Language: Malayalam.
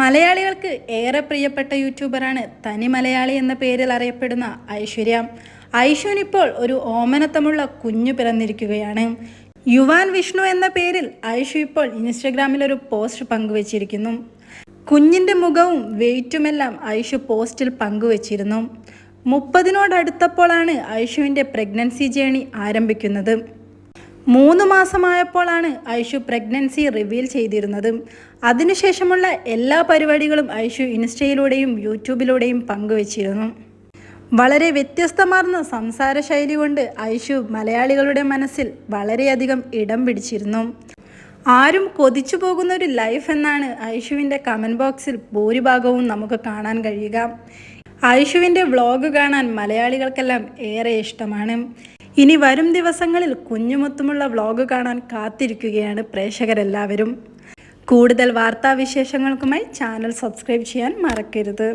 മലയാളികൾക്ക് ഏറെ പ്രിയപ്പെട്ട യൂട്യൂബറാണ് തനി മലയാളി എന്ന പേരിൽ അറിയപ്പെടുന്ന ഐശ്വര്യ. ഐശ്വനിപ്പോൾ ഒരു ഓമനത്തമുള്ള കുഞ്ഞു പിറന്നിരിക്കുകയാണ്. യുവാൻ വിഷ്ണു എന്ന പേരിൽ ഐഷു ഇപ്പോൾ ഇൻസ്റ്റഗ്രാമിൽ ഒരു പോസ്റ്റ് പങ്കുവച്ചിരിക്കുന്നു. കുഞ്ഞിന്റെ മുഖവും വെയിറ്റുമെല്ലാം ഐഷു പോസ്റ്റിൽ പങ്കുവച്ചിരുന്നു. മുപ്പതിനോടടുത്തപ്പോഴാണ് ഐഷുവിന്റെ പ്രഗ്നൻസി ജേണി ആരംഭിക്കുന്നത്. മൂന്ന് മാസമായപ്പോഴാണ് ഐഷു പ്രഗ്നൻസി റിവീൽ ചെയ്തിരുന്നത്. അതിനുശേഷമുള്ള എല്ലാ പരിപാടികളും ഐഷു ഇൻസ്റ്റയിലൂടെയും യൂട്യൂബിലൂടെയും പങ്കുവച്ചിരുന്നു. വളരെ വ്യത്യസ്തമാർന്ന സംസാര ശൈലി കൊണ്ട് ഐഷു മലയാളികളുടെ മനസ്സിൽ വളരെയധികം ഇടം പിടിച്ചിരുന്നു. ആരും കൊതിച്ചു പോകുന്ന ഒരു ലൈഫ് എന്നാണ് ഐഷുവിന്റെ കമന്റ് ബോക്സിൽ ഭൂരിഭാഗവും നമുക്ക് കാണാൻ കഴിയുക. ഐഷുവിന്റെ വ്ളോഗ് കാണാൻ മലയാളികൾക്കെല്ലാം ഏറെ ഇഷ്ടമാണ്. ഇനി വരും ദിവസങ്ങളിൽ കുഞ്ഞുമൊത്തുമുള്ള വ്ളോഗ് കാണാൻ കാത്തിരിക്കുകയാണ് പ്രേക്ഷകരെല്ലാവരും. കൂടുതൽ വാർത്താവിശേഷങ്ങൾക്കുമായി ചാനൽ സബ്സ്ക്രൈബ് ചെയ്യാൻ മറക്കരുത്.